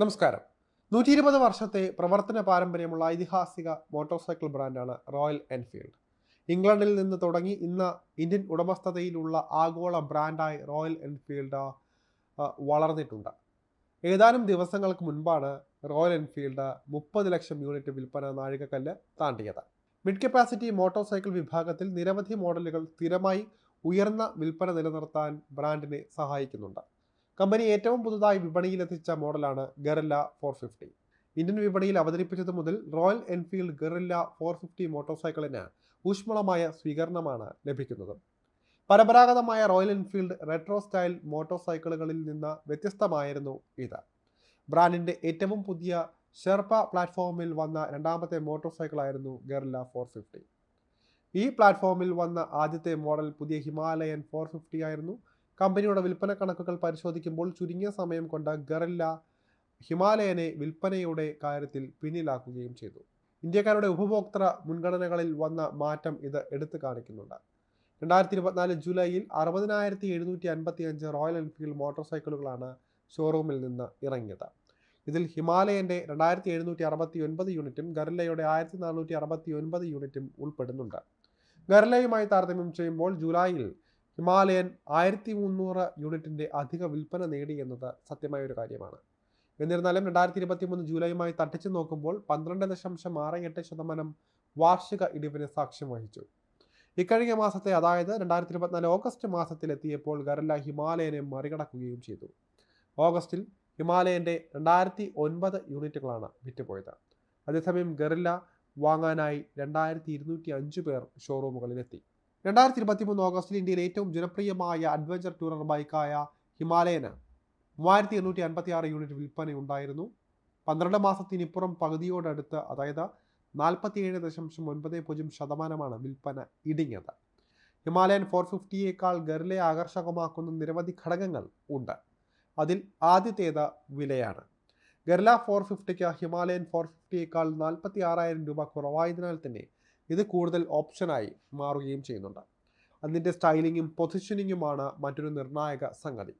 നമസ്കാരം. നൂറ്റി ഇരുപത് വർഷത്തെ പ്രവർത്തന പാരമ്പര്യമുള്ള ഐതിഹാസിക മോട്ടോർ സൈക്കിൾ ബ്രാൻഡാണ് റോയൽ എൻഫീൽഡ്. ഇംഗ്ലണ്ടിൽ നിന്ന് തുടങ്ങി ഇന്ന് ഇന്ത്യൻ ഉടമസ്ഥതയിലുള്ള ആഗോള ബ്രാൻഡായി റോയൽ എൻഫീൽഡ് വളർന്നിട്ടുണ്ട്. ഏതാനും ദിവസങ്ങൾക്ക് മുൻപാണ് റോയൽ എൻഫീൽഡ് മുപ്പത് ലക്ഷം യൂണിറ്റ് വിൽപ്പന നാഴികക്കല്ല് താണ്ടിയത്. മിഡ് കപ്പാസിറ്റി മോട്ടോർ സൈക്കിൾ വിഭാഗത്തിൽ നിരവധി മോഡലുകൾ സ്ഥിരമായി ഉയർന്ന വിൽപ്പന നിലനിർത്താൻ ബ്രാൻഡിനെ സഹായിക്കുന്നുണ്ട്. കമ്പനി ഏറ്റവും പുതുതായി വിപണിയിലെത്തിച്ച മോഡലാണ് ഗറില്ല ഫോർ ഫിഫ്റ്റി ഇന്ത്യൻ വിപണിയിൽ അവതരിപ്പിച്ചത് മുതൽ Royal Enfield Guerrilla four fifty motor സൈക്കിളിന് ഊഷ്മളമായ സ്വീകരണമാണ് ലഭിക്കുന്നത്. പരമ്പരാഗതമായ റോയൽ എൻഫീൽഡ് റെട്രോ സ്റ്റൈൽ മോട്ടോർ സൈക്കിളുകളിൽ നിന്ന് വ്യത്യസ്തമായിരുന്നു ഇത്. ബ്രാൻഡിന്റെ ഏറ്റവും പുതിയ ഷെർപ്പ പ്ലാറ്റ്ഫോമിൽ വന്ന രണ്ടാമത്തെ മോട്ടോർ സൈക്കിളായിരുന്നു ഗറില്ല ഫോർ ഫിഫ്റ്റി ഈ പ്ലാറ്റ്ഫോമിൽ വന്ന ആദ്യത്തെ മോഡൽ പുതിയ ഹിമാലയൻ ഫോർ ഫിഫ്റ്റി ആയിരുന്നു. കമ്പനിയുടെ വിൽപ്പന കണക്കുകൾ പരിശോധിക്കുമ്പോൾ ചുരുങ്ങിയ സമയം കൊണ്ട് ഗറില്ല ഹിമാലയനെ വിൽപ്പനയുടെ കാര്യത്തിൽ പിന്നിലാക്കുകയും ചെയ്തു. ഇന്ത്യക്കാരുടെ ഉപഭോക്തൃ മുൻഗണനകളിൽ വന്ന മാറ്റം ഇത് എടുത്തു കാണിക്കുന്നുണ്ട്. രണ്ടായിരത്തി ഇരുപത്തിനാല് ജൂലൈയിൽ അറുപതിനായിരത്തി എഴുന്നൂറ്റി അൻപത്തി അഞ്ച് റോയൽ എൻഫീൽഡ് മോട്ടോർ സൈക്കിളുകളാണ് ഷോറൂമിൽ നിന്ന് ഇറങ്ങിയത്. ഇതിൽ ഹിമാലയന്റെ രണ്ടായിരത്തി എഴുന്നൂറ്റി അറുപത്തി ഒൻപത് യൂണിറ്റും ഗറില്ലയുടെ ആയിരത്തി നാനൂറ്റി അറുപത്തി ഒൻപത് യൂണിറ്റും ഉൾപ്പെടുന്നുണ്ട്. ഗറില്ലയുമായി താരതമ്യം ചെയ്യുമ്പോൾ ജൂലൈയിൽ ഹിമാലയൻ ആയിരത്തി മുന്നൂറ് യൂണിറ്റിന്റെ അധിക വിൽപ്പന നേടി എന്നത് സത്യമായ ഒരു കാര്യമാണ്. എന്നിരുന്നാലും രണ്ടായിരത്തി ഇരുപത്തി മൂന്ന് ജൂലൈയുമായി തട്ടിച്ചു നോക്കുമ്പോൾ പന്ത്രണ്ട് ദശാംശം ആറ് എട്ട് ശതമാനം വാർഷിക ഇടിവിന് സാക്ഷ്യം വഹിച്ചു. ഇക്കഴിഞ്ഞ മാസത്തെ അതായത് രണ്ടായിരത്തി ഇരുപത്തിനാല് ഓഗസ്റ്റ് മാസത്തിലെത്തിയപ്പോൾ ഗറില്ല ഹിമാലയനെ മറികടക്കുകയും ചെയ്തു. ഓഗസ്റ്റിൽ ഹിമാലയന്റെ രണ്ടായിരത്തി ഒൻപത് യൂണിറ്റുകളാണ് വിറ്റുപോയത്. അതേസമയം ഗറില്ല വാങ്ങാനായി രണ്ടായിരത്തി ഇരുന്നൂറ്റി അഞ്ച് പേർ ഷോറൂമുകളിലെത്തി. രണ്ടായിരത്തി ഇരുപത്തി മൂന്ന് ഓഗസ്റ്റിൽ ഇന്ത്യയിൽ ഏറ്റവും ജനപ്രിയമായ അഡ്വഞ്ചർ ടൂറർ ബൈക്കായ ഹിമാലയന് മൂവായിരത്തി എണ്ണൂറ്റി അൻപത്തി ആറ് യൂണിറ്റ് വിൽപ്പനയുണ്ടായിരുന്നു. പന്ത്രണ്ട് മാസത്തിനിപ്പുറം പകുതിയോടടുത്ത് അതായത് നാൽപ്പത്തിയേഴ് ദശാംശം ഒൻപത് പൂജ്യം ശതമാനമാണ് വിൽപ്പന ഇടിഞ്ഞത്. ഹിമാലയൻ ഫോർ ഫിഫ്റ്റിയേക്കാൾ ഗറിലെ ആകർഷകമാക്കുന്ന നിരവധി ഘടകങ്ങൾ ഉണ്ട്. അതിൽ ആദ്യത്തേത് വിലയാണ്. ഗർല ഫോർ ഫിഫ്റ്റിക്ക് ഹിമാലയൻ ഫോർ ഫിഫ്റ്റിയേക്കാൾ നാൽപ്പത്തി ആറായിരം രൂപ കുറവായതിനാൽ തന്നെ ഇത് കൂടുതൽ ഓപ്ഷനായി മാറുകയും ചെയ്യുന്നുണ്ട്. അതിന്റെ സ്റ്റൈലിങ്ങും പൊസിഷനിങ്ങുമാണ് മറ്റൊരു നിർണായക സംഗതി.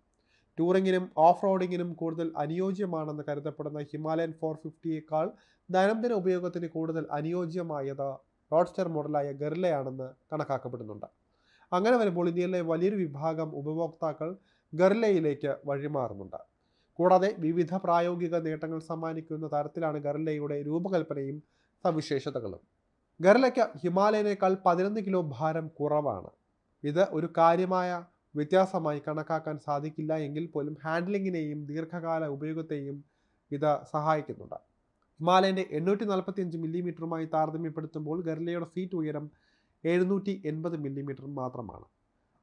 ടൂറിങ്ങിനും ഓഫ് റോഡിങ്ങിനും കൂടുതൽ അനുയോജ്യമാണെന്ന് കരുതപ്പെടുന്ന ഹിമാലയൻ ഫോർ ഫിഫ്റ്റിയേക്കാൾ ദൈനംദിന ഉപയോഗത്തിന് കൂടുതൽ അനുയോജ്യമായത് റോഡ്സ്റ്റർ മോഡലായ ഗറിലയാണെന്ന് കണക്കാക്കപ്പെടുന്നുണ്ട്. അങ്ങനെ വരുമ്പോൾ ഇന്ത്യയിലെ വലിയൊരു വിഭാഗം ഉപഭോക്താക്കൾ ഗറിലയിലേക്ക് വഴിമാറുന്നുണ്ട്. കൂടാതെ വിവിധ പ്രായോഗിക നേട്ടങ്ങൾ സമ്മാനിക്കുന്ന തരത്തിലാണ് ഗറിലയുടെ രൂപകൽപ്പനയും സവിശേഷതകളും. ഗറിലയ്ക്ക് ഹിമാലയനേക്കാൾ പതിനൊന്ന് കിലോ ഭാരം കുറവാണ്. ഇത് ഒരു കാര്യമായ വ്യത്യാസമായി കണക്കാക്കാൻ സാധിക്കില്ല എങ്കിൽ പോലും ഹാൻഡ്ലിങ്ങിനെയും ദീർഘകാല ഉപയോഗത്തെയും ഇത് സഹായിക്കുന്നുണ്ട്. ഹിമാലയന്റെ എണ്ണൂറ്റി നാൽപ്പത്തി അഞ്ച് മില്ലിമീറ്ററുമായി താരതമ്യപ്പെടുത്തുമ്പോൾ ഗർലയുടെ സീറ്റ് ഉയരം എഴുന്നൂറ്റി എൺപത് മില്ലിമീറ്റർ മാത്രമാണ്.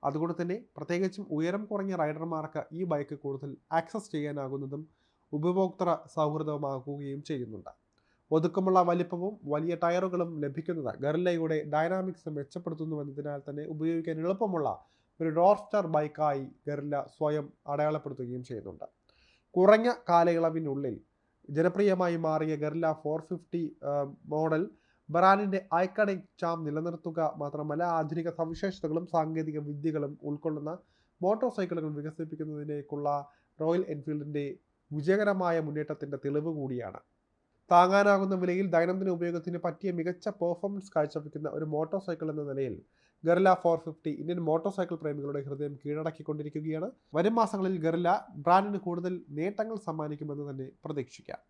അതുകൊണ്ട് തന്നെ പ്രത്യേകിച്ചും ഉയരം കുറഞ്ഞ റൈഡർമാർക്ക് ഈ ബൈക്ക് കൂടുതൽ ആക്സസ് ചെയ്യാനാകുന്നതും ഉപഭോക്തൃ സൗഹൃദമാക്കുകയും ചെയ്യുന്നുണ്ട്. ഒതുക്കമുള്ള വലിപ്പവും വലിയ ടയറുകളും ലഭിക്കുന്നത് ഗറില്ലയുടെ ഡൈനാമിക്സ് മെച്ചപ്പെടുത്തുന്നുവെന്നതിനാൽ തന്നെ ഉപയോഗിക്കാൻ എളുപ്പമുള്ള ഒരു റോസ്റ്റർ ബൈക്കായി ഗറില്ല സ്വയം അടയാളപ്പെടുത്തുകയും ചെയ്യുന്നുണ്ട്. കുറഞ്ഞ കാലയളവിനുള്ളിൽ ജനപ്രിയമായി മാറിയ ഗറില്ല ഫോർ ഫിഫ്റ്റി മോഡൽ ബറാനിന്റെ ഐക്കണിക് ചാം നിലനിർത്തുക മാത്രമല്ല ആധുനിക സവിശേഷതകളും സാങ്കേതിക വിദ്യകളും ഉൾക്കൊള്ളുന്ന മോട്ടോർ സൈക്കിളുകൾ വികസിപ്പിക്കുന്നതിലേക്കുള്ള റോയൽ എൻഫീൽഡിന്റെ വിജയകരമായ മുന്നേറ്റത്തിന്റെ തെളിവ് കൂടിയാണ്. താങ്ങാനാകുന്ന വിലയിൽ ദൈനംദിന ഉപയോഗത്തിന് പറ്റിയ മികച്ച പെർഫോമൻസ് കാഴ്ചവെക്കുന്ന ഒരു മോട്ടോർ സൈക്കിൾ എന്ന നിലയിൽ Guerrilla four fifty Indian motorcycle പ്രേമികളുടെ ഹൃദയം കീഴടക്കിക്കൊണ്ടിരിക്കുകയാണ്. വരും മാസങ്ങളിൽ ഗറില്ല ബ്രാൻഡിന് കൂടുതൽ നേട്ടങ്ങൾ സമ്മാനിക്കുമെന്ന് തന്നെ പ്രതീക്ഷിക്കാം.